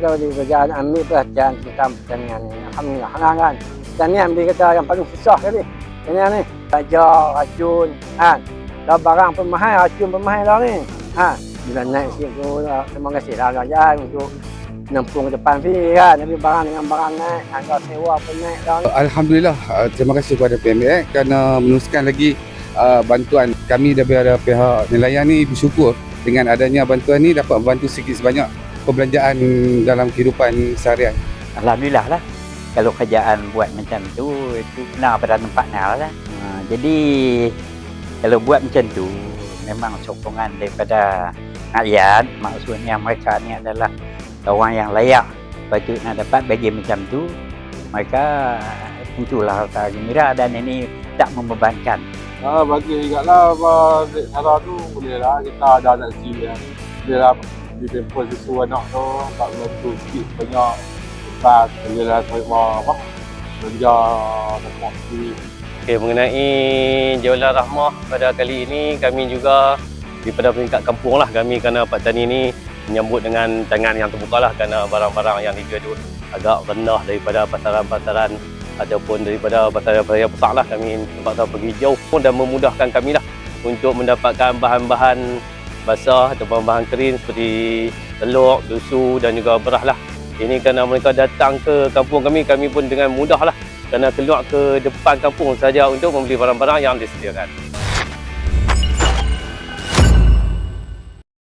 kalau di kerajaan ambil perhatian tentang pertanian ni, Alhamdulillah, senang kan. Pertanian dia kata yang paling susah sekali. Pertanian ni, bajar, racun, kan. Dah barang pemahal, racun pemahal dah ni. Ha, bila naik sikit tu, lah, terima kasih lah kerajaan untuk nempung ke depan sini kan. Tapi barang dengan barang naik, harga sewa pun naik dah. Alhamdulillah uh, terima kasih kepada PMX kerana meneruskan lagi uh, bantuan kami daripada pihak nelayan ni bersyukur dengan adanya bantuan ni dapat membantu sikit sebanyak perbelanjaan dalam kehidupan seharian. Alhamdulillah lah kalau kerajaan buat macam tu itu kena pada tempatnya lah ha, jadi kalau buat macam tu memang sokongan daripada rakyat maksudnya mereka ni adalah orang yang layak patut nak dapat bagi macam tu mereka tentulah rasa gembira dan ini tak membebankan Ah, bagi ingatlah apa Dek Sarah tu boleh lah kita ada anak kan. Boleh lah di tempoh susu anak tu tak bantu sikit banyak. Tempat boleh lah terima apa? Belanja tempat sikit. Okey, mengenai Jualan Rahmah pada kali ini kami juga daripada peringkat kampung lah kami kerana Pak Tani ni menyambut dengan tangan yang terbuka lah kerana barang-barang yang dijual tu agak rendah daripada pasaran-pasaran ataupun daripada pasaran-pasaran yang besar lah. Kami terpaksa pergi jauh pun dan memudahkan kami lah untuk mendapatkan bahan-bahan basah atau bahan-bahan kering seperti telur, susu dan juga beras lah. Ini kerana mereka datang ke kampung kami, kami pun dengan mudah lah kerana keluar ke depan kampung saja untuk membeli barang-barang yang disediakan.